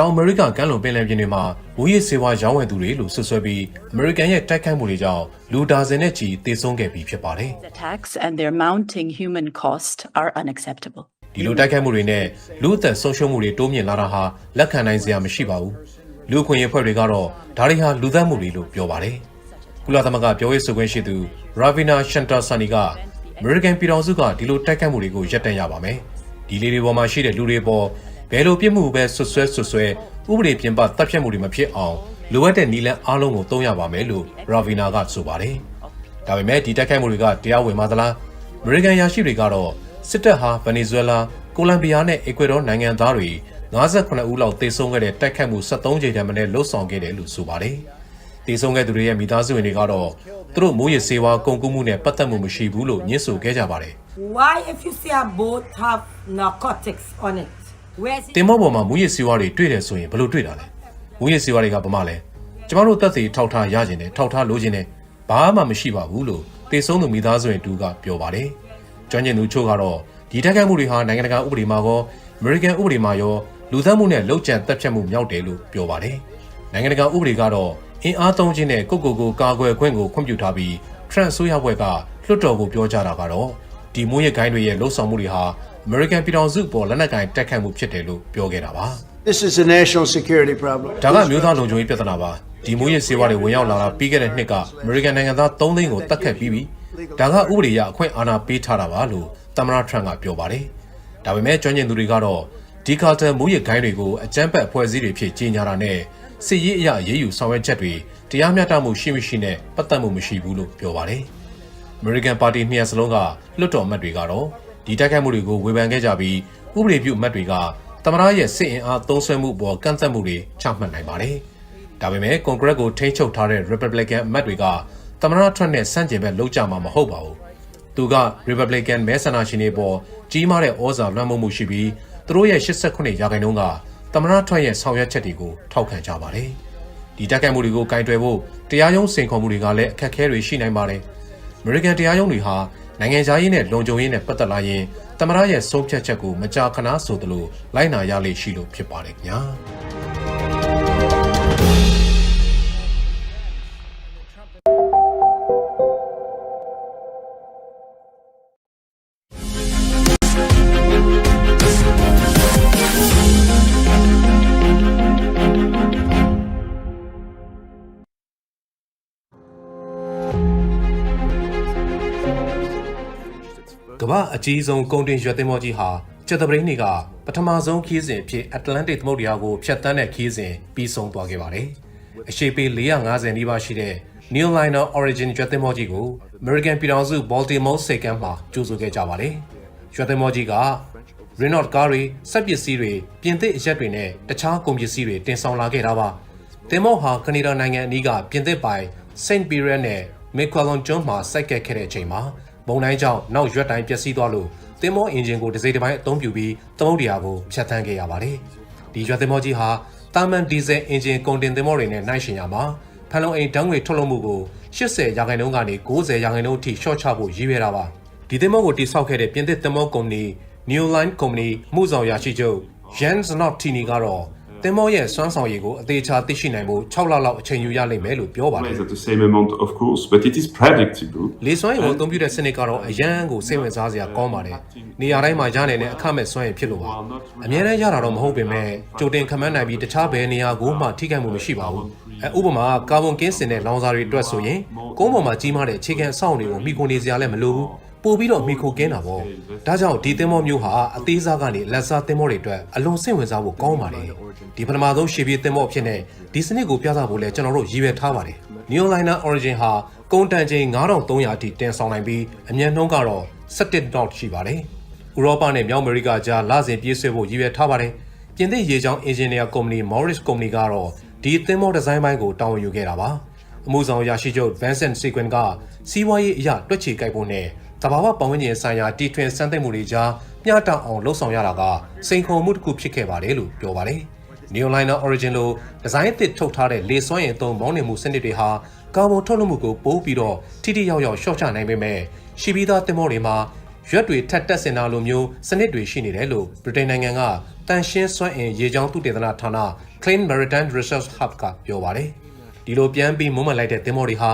တောင်အမေရိကကမ်းလွန်ပင်လယ်ပြင်တွေမှာဝူရစ်စေဝါရောင်းဝယ်သူတွေလို့ဆွဆွဲပြီးအမေရိကန်ရဲ့တိုက်ခိုက်မှုတွေကြောင့်လူဒါဇင်နဲ့ချီသေဆုံးခဲ့ပြီးဖြစ်ပါတယ် attacks and their mounting human cost are unacceptable. ။ဒီလိုတိုက်ခိုက်မှုတွေနဲ့လူအသက်ဆုံးရှုံးမှုတွေတိုးမြင့်လာတာဟာလက်ခံနိုင်စရာမရှိပါဘူး။လူအခွင့်အရေးဖွဲ့တွေကတော့ဒါတွေဟာလူသတ်မှုတွေလို့ပြောပါတယ်။ကုလသမဂ္ဂပြောရေးဆိုခွင့်ရှိသူ Ravina Shamdasani ကအမေရိကန်ပြည်ထောင်စုကဒီလိုတိုက်ခိုက်မှုတွေကိုရပ်တန့်ရပါမယ်။ဒီလေးတွေပေါ်မှာရှိတဲ့လူတွေပေါ် ဘယ်လိုပြစ်မှုပဲဆွဆွဲဆွဆွဲဥပဒေပြင်ပတပ်ဖြတ်မှုတွေမဖြစ်အောင်လိုအပ်တဲ့နည်းလမ်းအားလုံးကိုသုံးရပါမယ်လို့ Ravina ကဆိုပါတယ်။ဒါပေမဲ့ဒီတိုက်ခိုက်မှုတွေကတရားဝင်ပါသလားအမေရိကန်ရရှိတွေကတော့စစ်တပ်ဟာဗင်နီဇွဲလားကိုလံဘီယာနဲ့အီကွေဒေါနိုင်ငံသားတွေ58ဦးလောက်သေဆုံးခဲ့တဲ့တိုက်ခိုက်မှု73ကြိမ်တည်းမနဲ့လှုပ်ဆောင်ခဲ့တယ်လို့ဆိုပါတယ်။သေဆုံးခဲ့သူတွေရဲ့မိသားစုဝင်တွေကတော့သူတို့မိုးရစေဝါကုန်ကူးမှုနဲ့ပတ်သက်မှုမရှိဘူးလို့ညှင်းဆိုခဲ့ကြပါတယ် Why, if you see a boat have narcotics on it? Where's ။ it? တင်မောပေါ်မှာမိုးရစေဝါတွေတွေ့တယ်ဆိုရင်ဘယ်လိုတွေ့တာလဲ။မိုးရစေဝါတွေကဘာမှလဲ။ကျမတို့တက်စီထောက်ထားရခြင်းနဲ့ထောက်ထားလိုခြင်းနဲ့ဘာမှမရှိပါဘူးလို့သေဆုံးသူမိသားစုဝင်တူကပြောပါတယ်။ကျွမ်းကျင်သူချို့ကတော့ဒီတိုက်ခိုက်မှုတွေဟာနိုင်ငံတကာဥပဒေမှာကောအမေရိကန်ဥပဒေမှာရောလူသတ်မှုနဲ့လုံခြံတပ်ဖြတ်မှုမြောက်တယ်လို့ပြောပါတယ်။နိုင်ငံတကာဥပဒေကတော့အင်အားသုံးခြင်းနဲ့ကိုယ့်ကိုယ်ကိုကာကွယ်ခွင့်ကိုခွင့်ပြုထားပြီး Trump ဆိုရဘွဲကလွှတ်တော်ကိုပြောကြတာကတော့ဒီမိုးရဂိုင်းတွေရဲ့လှုပ်ဆောင်မှုတွေဟာ အမေရိကန်ပြည်ထောင်စုပေါ်လက်နက်ကင်တက်ခတ်မှုဖြစ်တယ်လို့ပြောခဲ့တာပါ This is a national security problem. ဒါကမျိုးသားလုံခြုံရေးပြဿနာပါဒီမိုးရစေဝါတွေဝင်ရောက်လာတာပြီးခဲ့တဲ့နှစ်ကအမေရိကန်နိုင်ငံသား3သိန်းကိုတတ်ခတ်ပြီးပြီဒါကဥပဒေအရအခွင့်အာဏာပေးထားတာပါလို့သမ္မတထရန့်ကပြောပါတယ်ဒါပေမဲ့ကျွမ်းကျင်သူတွေကတော့ဒီကာတာမိုးရဂိုင်းတွေကိုအကြမ်းဖက်အဖွဲ့အစည်းတွေဖြစ်ကြီးညာတာနဲ့စစ်ရေးအရအရေးယူဆောင်ရွက်ချက်တွေတရားမျှတမှုရှိမရှိနဲ့ပတ်သက်မှုမရှိဘူးလို့ပြောပါတယ်အမေရိကန်ပါတီနှစ်ရပ်စလုံးကလွှတ်တော်အမတ်တွေကတော့ ဒီတိုက်ခိုက်မှုတွေကိုဝေဖန်ခဲ့ကြပြီးဥပဒေပြုအမတ်တွေကသမ္မတရဲ့စစ်အင်အားသုံးစွဲမှုပေါ်ကန့်သက်မှုတွေချမှတ်နိုင်ပါတယ်။ဒါပေမဲ့ကွန်ဂရက်ကိုထိန်းချုပ်ထားတဲ့ Republican အမတ်တွေကသမ္မတထရက်နဲ့ဆန့်ကျင်ဘက်လုပ်ကြမှာမဟုတ်ပါဘူး။သူက Republican မဲဆန္ဒရှင်တွေပေါ်ကြီးမားတဲ့ဩဇာလွှမ်းမိုးမှုရှိပြီးသူတို့ရဲ့89ရာခိုင်နှုန်းကသမ္မတထရက်ရဲ့ဆောင်ရွက်ချက်တွေကိုထောက်ခံကြပါတယ်။ဒီတက်ခိုက်မှုတွေကိုကင်တွယ်ဖို့တရားရုံးစိန်ခေါ်မှုတွေကလည်းအခက်အခဲတွေရှိနိုင်ပါတယ်။ American တရားရုံးတွေဟာ နိုင်ငံခြားရေးနဲ့လုံခြုံရေးနဲ့ပတ်သက်လာရင်တမရရဲ့ဆုံးဖြတ်ချက်ကိုမကြာခဏဆိုသလိုလိုက်နာရလိမ့်ရှိလို့ဖြစ်ပါတယ်ခင်ဗျာ။ အကြီးဆုံးကုန်တင်ရွက်သင်္ဘောကြီးဟာကျက်သပရင်းတွေကပထမဆုံးခီးစဉ်အဖြစ်အတ္တလန္တိတ်သမုဒ္ဒရာကိုဖြတ်တန်းတဲ့ခီးစဉ်ပြီးဆုံးသွားခဲ့ပါတယ်။အရှိပေ450နီးပါးရှိတဲ့ New Liner Origin ရွက်သင်္ဘောကြီးကို American ပြည်ထောင်စု Baltimore စိတ်ကမ်းမှာကျိုးဆိုခဲ့ကြပါတယ်။ရွက်သင်္ဘောကြီးက Renault ကားတွေစက်ပစ္စည်းတွေပြင်သစ်အရက်တွေနဲ့တခြားကုန်ပစ္စည်းတွေတင်ဆောင်လာခဲ့တာပါ။သင်္ဘောဟာကနေဒါနိုင်ငံအနီးကပြင်သစ်ပိုင် Saint Pierre နဲ့ Miquelon ကျွန်းမှာစိုက်ကက်ခဲ့တဲ့အချိန်မှာ မုန်တိုင်းကြောင့်နောက်ရွက်တိုင်းပျက်စီးသွားလို့သင်္ဘောအင်ဂျင်ကိုတစ်စိတ်တစ်ပိုင်းအသုံးပြုပြီးသမုဒ္ဒရာကိုဖျက်ဆီးခဲ့ရပါတယ်။ဒီရွက်သင်္ဘောကြီးဟာတာမန်ဒီဇယ်အင်ဂျင်ကုန်တင်သင်္ဘောတွေနဲ့နှိုင်းယှဉ်ရမှာဖန်လုံအိမ်ဓာတ်ငွေထုတ်လွှတ်မှုကို80ရာခိုင်နှုန်းကနေ90ရာခိုင်နှုန်းအထိလျှော့ချဖို့ရည်ရွယ်တာပါ။ဒီသင်္ဘောကိုတိစောက်ခဲ့တဲ့ပြင်သစ်သင်္ဘောကုမ္ပဏီ New Line ကုမ္ပဏီမှုဆောင်ရရှိချုပ် Jan Znot-Tini ကတော့ သင်္ဘောရဲ့စွမ်းဆောင်ရည်ကိုအသေးချာသိရှိနိုင်ဖို့6လလောက်အချိန်ယူရလိမ့်မယ်လို့ပြောပါတယ် It's at the same amount, of course, but it is predictable. လေစွမ်းရည်ကိုအသုံးပြုတဲ့စနစ်ကတော့အရန်ကိုစိတ်ဝင်စားစရာကောင်းပါတယ်။နေရာတိုင်းမှာရနိုင်တဲ့အခမဲ့စွမ်းရည်ဖြစ်လို့ပါ။အများနဲ့ရတာတော့မဟုတ်ပေမဲ့ကြိုတင်ခန့်မှန်းနိုင်ပြီးတခြားဘယ်နေရာကိုမှထိခိုက်မှုမရှိပါဘူး။အဲဥပမာကာဗွန်ကင်းစင်တဲ့လောင်စာတွေအတွက်ဆိုရင်ကုန်းပေါ်မှာကြီးမားတဲ့အခြေခံအဆောက်အအုံတွေကိုမိခိုနေစရာလည်းမလိုဘူး။ ပို့ပြီးတော့မိခိုကင်းတာပေါ့။ဒါကြောင့်ဒီသင်္ဘောမျိုးဟာအသေးစားကနေလက်စားသင်္ဘောတွေအတွက်အလွန်စိတ်ဝင်စားဖို့ကောင်းပါတယ်။ဒီပထမဆုံးရှေ့ပြေးသင်္ဘောအဖြစ်နဲ့ဒီစနစ်ကိုပြသဖို့လဲကျွန်တော်တို့ရည်ရွယ်ထားပါတယ်။ Neoliner Origin ဟာကုန်တန်ချိန်9300အထိတင်ဆောင်နိုင်ပြီးအမြန်နှုန်းကတော့17 knot ရှိပါတယ်။ဥရောပနဲ့မြောက်အမေရိကကြားလစဉ်ပြေးဆွဲဖို့ရည်ရွယ်ထားပါတယ်။ပြင်သစ်ရေကြောင်းအင်ဂျင်နီယာကုမ္ပဏီ Morris ကုမ္ပဏီကတော့ဒီသင်္ဘောဒီဇိုင်းပိုင်းကိုတာဝန်ယူခဲ့တာပါ။အမှုဆောင်ရရှိချုပ် Vincent Sequin ကစီးပွားရေးအရာတွက်ချေကိုက်ဖို့နဲ့ တဘာဝပတ်ဝန်းကျင်ဆိုင်ရာတီထွင်စမ်းသပ်မှုတွေကြားမျှတအောင်လှုပ်ဆောင်ရတာကစိန်ခေါ်မှုတစ်ခုဖြစ်ခဲ့ပါတယ်လို့ပြောပါတယ်။ Neoliner Origin လိုဒီဇိုင်းအသစ်ထုတ်ထားတဲ့လေစွမ်းရည်အသုံးမောင်းနှင်မှုစနစ်တွေဟာကာဗွန်ထုတ်လွှတ်မှုကိုပိုးပြီးတော့ထိထိရောက်ရောက်ရှော့ချနိုင်ပေမဲ့ရှိပြီးသားသင်္ဘောတွေမှာရွက်တွေထပ်တက်စင်တာလိုမျိုးစနစ်တွေရှိနေတယ်လို့ဗြိတိန်နိုင်ငံကတန်ရှင်းစွမ်းအင်ရေကြောင်းသုတေသနဌာန Clean Maritime Research Hub ကပြောပါတယ်ဒီလိုပြန်ပြီးမုံမှန်လိုက်တဲ့သင်္ဘောတွေဟာ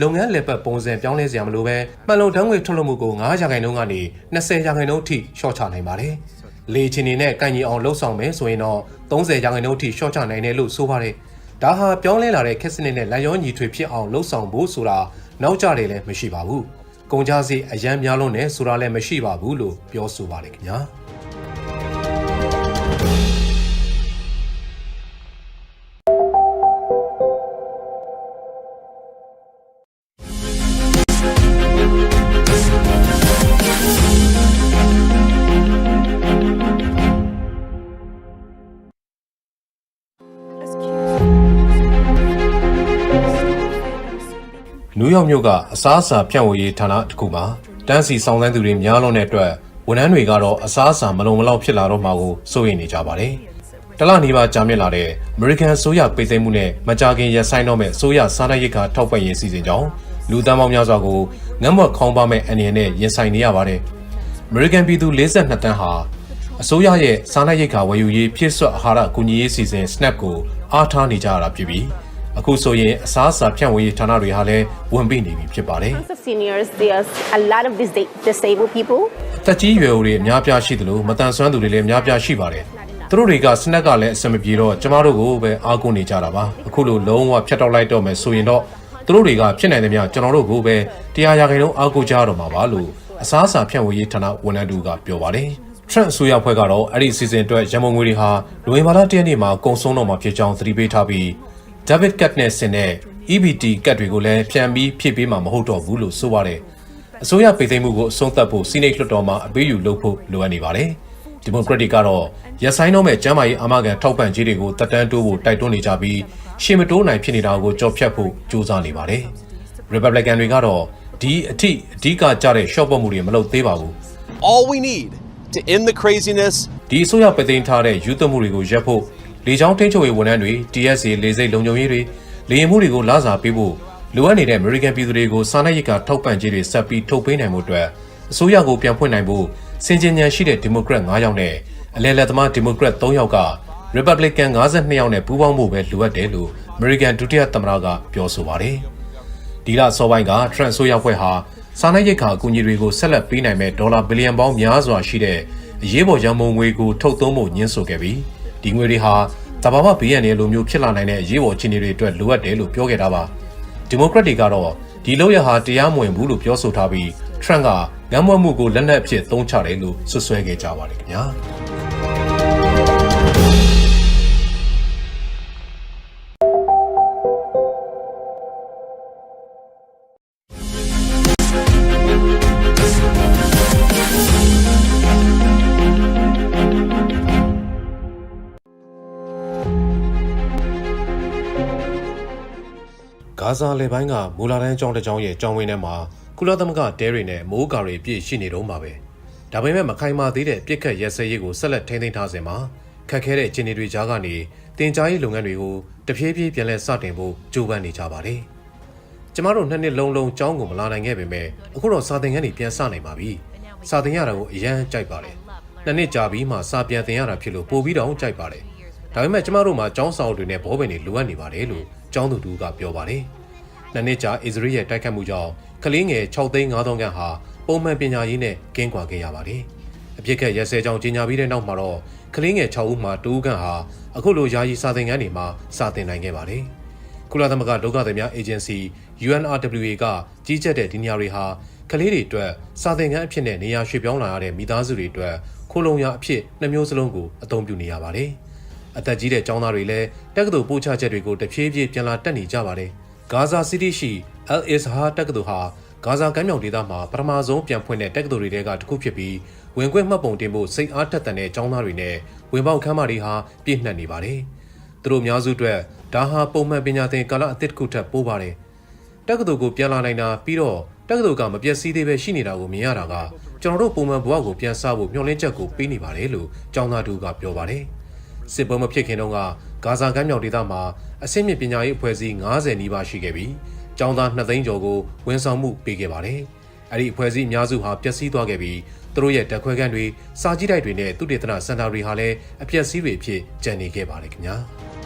လုပ်ငန်းလက်ပတ်ပုံစံပြောင်းလဲစရာမလိုပဲမှန်လုံတန်းငွေထုတ်လုပ်မှုကို9ရာခိုင်နှုန်းကနေ20ရာခိုင်နှုန်းအထိရှော့ချနိုင်ပါတယ်လေချင်နေနဲ့ကန်ကြီးအောင်လှုပ်ဆောင်မယ်ဆိုရင်တော့30ရာခိုင်နှုန်းအထိရှော့ချနိုင်တယ်လို့ဆိုပါတယ်ဒါဟာပြောင်းလဲလာတဲ့ခက်စနစ်နဲ့လက်ရောညီထွေဖြစ်အောင်လှုပ်ဆောင်ဖို့ဆိုတာနောက်ကျတယ်လည်းမရှိပါဘူးကုန်ကြစည်အရန်များလုံးနဲ့ဆိုတာလည်းမရှိပါဘူးလို့ပြောဆိုပါတယ်ခင်ဗျာ နယူးယောက်မြို့ကအစားအစာဖြန့်ဝေရေးဌာနတစ်ခုမှာတန်းစီဆောင်စမ်းသူတွေများလွန်းတဲ့အတွက်ဝန်ထမ်းတွေကတော့အစားအစာမလုံမလောက်ဖြစ်လာတော့မှာကိုစိုးရိမ်နေကြပါတယ်။တလနီးပါးကြာမြင့်လာတဲ့ American ဆိုရပိတ်သိမ်းမှုနဲ့မကြာခင်ရပ်ဆိုင်းတော့မဲ့ဆိုရစားနပ်ရိက္ခာထောက်ပံ့ရေးစီစဉ်ကြောင်းလူသန်းပေါင်းများစွာကိုငတ်မွတ်ခေါင်းပါမဲ့အနေနဲ့ရင်ဆိုင်နေရပါတယ်။ American ပြည်သူ42တန်းဟာအစိုးရရဲ့စားနပ်ရိက္ခာဝယ်ယူရေးဖြည့်စွက်အာဟာရကူညီရေးစီစဉ် SNAP ကိုအားထားနေကြရတာဖြစ်ပြီး အခုဆိုရင်အစားအစာဖြန့်ဝေရေးဌာနတွေဟာလည်းဝန်ပိနေပြီဖြစ်ပါတယ် of seniors, there's a lot of dis- disabled people. ။အသက်ကြီးရွယ်အိုတွေအများပြားရှိသလိုမတန်ဆွမ်းသူတွေလည်းအများပြားရှိပါတယ်။သူတို့တွေကစနက်ကလည်းအဆင်မပြေတော့ကျမတို့ကိုပဲအားကိုးနေကြတာပါ။အခုလိုလုံးဝဖြတ်တောက်လိုက်တော့မယ်ဆိုရင်တော့သူတို့တွေကဖြစ်နိုင်သမျှကျွန်တော်တို့ကိုပဲတရားရာခိုင်နှုန်းအားကိုးကြရတော့မှာပါလို့အစားအစာဖြန့်ဝေရေးဌာနဝန်ထမ်းတူကပြောပါတယ်။ Trump အစိုးရဖွဲ့ကတော့အဲ့ဒီအစီအစဉ်အတွက်ရန်ပုံငွေတွေဟာလူဝင်ဘာလတရက်နေ့မှာကုန်ဆုံးတော့မှာဖြစ်ကြောင်းသတိပေးထားပြီး David Cat နဲ့ဆင်တဲ့ EBT ကတ်တွေကိုလည်းဖြန့်ပြီးဖြည့်ပေးမှာမဟုတ်တော့ဘူးလို့ဆိုပါတယ်။အစိုးရပိတ်သိမ်းမှုကိုအဆုံးသတ်ဖို့စီးနိတ်လွှတ်တော်မှာအပေးယူလုပ်ဖို့လိုအပ်နေပါတယ်။ဒီမိုကရက်တစ်ကတော့ရက်ဆိုင်တော့မဲ့ကျမ်းမာရေးအာမခံထောက်ပံ့ကြေးတွေကိုတက်တန်းတိုးဖို့တိုက်တွန်းနေကြပြီးရှေ့မတိုးနိုင်ဖြစ်နေတာကိုကြော်ဖြတ်ဖို့ကြိုးစားနေပါတယ်။ Republican တွေကတော့ဒီအထိအဓိကကြတဲ့ short ပတ်မှုတွေမလုပ်သေးပါဘူး။ all we need to end the craziness ဒီအစိုးရပိတ်သိမ်းထားတဲ့ယူသွမှုတွေကိုရပ်ဖို့ လေကြောင်းထိန်းချုပ်ရေးဝန်ထမ်းတွေ TSA လေစိတ်လုံခြုံရေးတွေလေယာဉ်မှုတွေကိုလာစားပေးဖို့လိုအပ်နေတဲ့ American ပြည်သူတွေကိုစားနပ်ရိက္ခာထောက်ပံ့ကြေးတွေဆက်ပြီးထုတ်ပေးနိုင်မှုအတွက်အစိုးရကိုပြန်ဖွင့်နိုင်ဖို့စင်ကြင်ဉာဏ်ရှိတဲ့ Democrat 9ယောက်နဲ့အလဲလက်သမား Democrat 3ယောက်က Republican 52ယောက်နဲ့ပူးပေါင်းဖို့ပဲလိုအပ်တယ်လို့ American ဒုတိယသမ္မတကပြောဆိုပါတယ်။ဒီလအစောပိုင်းက Trump ဆိုရဖွဲ့ဟာစားနပ်ရိက္ခာအကူအညီတွေကိုဆက်လက်ပေးနိုင်မဲ့ဒေါ်လာဘီလီယံပေါင်းများစွာရှိတဲ့အရေးပေါ်ရန်ပုံငွေကိုထုတ်သုံးဖို့ညှင်းဆိုခဲ့ပြီး ဒီငွေတွေဟာတဘာဝဘေးရန်တွေလိုမျိုးဖြစ်လာနိုင်တဲ့အရေးပေါ်အခြေအနေတွေအတွက်လိုအပ်တယ်လို့ပြောခဲ့တာပါဒီမိုကရက်တွေကတော့ဒီလောက်ရဟာတရားမဝင်ဘူးလို့ပြောဆိုထားပြီး Trump ကငမ်းမွက်မှုကိုလက်နက်အဖြစ်သုံးချတယ်လို့ဆွဆွဲခဲ့ကြပါတယ်ခင်ဗျာ ဂါဇာလေပိုင်းကမူလာတန်းကျောင်းတစ်ကျောင်းရဲ့ကျောင်းဝင်းထဲမှာကုလသမဂ္ဂတဲတွေနဲ့မိုးကာတွေပြည့်ရှိနေတော့မှာပဲဒါပေမဲ့မခိုင်မာသေးတဲ့ပြစ်ခတ်ရဲစဲရေးကိုဆက်လက်ထိန်းသိမ်းထားစဉ်မှာခက်ခဲတဲ့အခြေအနေတွေကြားကနေတင် जा ရေးလုပ်ငန်းတွေကိုတဖြည်းဖြည်းပြန်လည်စတင်ဖို့ကြိုးပမ်းနေကြပါတယ်ကျမတို့နှစ်နှစ်လုံးလုံးကျောင်းကိုမလာနိုင်ခဲ့ပေမဲ့အခုတော့စာသင်ခန်းတွေပြန်စနိုင်ပါပြီစာသင်ရတာကိုအရန်ကြိုက်ပါတယ်နှစ်နှစ်ကြာပြီးမှစာပြန်သင်ရတာဖြစ်လို့ပို့ပြီးတော့ကြိုက်ပါတယ်ဒါပေမဲ့ကျမတို့မှာကျောင်းဆောင်တွေနဲ့ဘောပင်တွေလိုအပ်နေပါတယ်လို့ကျောင်းသူတူကပြောပါတယ်။ နှစ်နှစ်ကြာအစ္စရေးရဲ့တိုက်ခတ်မှုကြောင့်ကလေးငယ်6သိန်း5သောင်းခန့်ဟာပုံမှန်ပညာရေးနဲ့ကင်းကွာခဲ့ရပါတယ်။အပြစ်ခတ်ရဲစဲကြောင်ကြီးညာပြီးတဲ့နောက်မှာတော့ကလေးငယ်6ဦးမှ2ဦးခန့်ဟာအခုလိုယာယီစာသင်ခန်းတွေမှာစာသင်နိုင်ခဲ့ပါတယ်။ကုလသမဂ္ဂဒုက္ခသည်များအေဂျင်စီ UNRWA ကကြီးကြပ်တဲ့ဒီနေရာတွေဟာကလေးတွေအတွက်စာသင်ခန်းအဖြစ်နဲ့နေရာရွှေ့ပြောင်းလာရတဲ့မိသားစုတွေအတွက်ခိုလုံရအဖြစ်နှမျိုးစလုံးကိုအသုံးပြုနေရပါတယ်။အသက်ကြီးတဲ့ကျောင်းသားတွေလည်းတက္ကသိုလ်ပို့ချချက်တွေကိုတဖြည်းဖြည်းပြန်လာတက်နေကြပါတယ်။ ဂါဇာစီးတီးရှိ El Izhar တက္ကသိုလ်ဟာဂါဇာကမ်းမြောင်ဒေသမှာပထမဆုံးပြန်ဖွင့်တဲ့တက္ကသိုလ်တွေထဲကတစ်ခုဖြစ်ပြီးဝင်ခွင့်မှတ်ပုံတင်ဖို့စိတ်အားထက်သန်တဲ့ကျောင်းသားတွေနဲ့ဝင်ပေါက်ခန်းမတွေဟာပြည့်နှက်နေပါတယ်။သူတို့အများစုအတွက်ဒါဟာပုံမှန်ပညာသင်ကာလအသစ်တစ်ခုထပ်ပိုးပါတယ်။တက္ကသိုလ်ကိုပြန်လာနိုင်တာပြီးတော့တက္ကသိုလ်ကမပြည့်စည်သေးပဲရှိနေတာကိုမြင်ရတာကကျွန်တော်တို့ပုံမှန်ဘဝကိုပြန်စားဖို့မျှော်လင့်ချက်ကိုပေးနေပါတယ်လို့ကျောင်းသားတူကပြောပါတယ်။ စစ်ပွဲမဖြစ်ခင်တုန်းကဂါဇာကမ်းမြောင်ဒေသမှာအဆင့်မြင့်ပညာရေးအဖွဲ့အစည်း90နီးပါးရှိခဲ့ပြီးကျောင်းသား2သိန်းကျော်ကိုဝန်ဆောင်မှုပေးခဲ့ပါတယ်။အဲ့ဒီအဖွဲ့အစည်းအများစုဟာပျက်စီးသွားခဲ့ပြီးသူတို့ရဲ့တက်ခွဲခန်းတွေစာကြည့်တိုက်တွေနဲ့သူတေသနစင်တာတွေဟာလည်းအပျက်စီးတွေအဖြစ်ကျန်နေခဲ့ပါတယ်ခင်ဗျာ။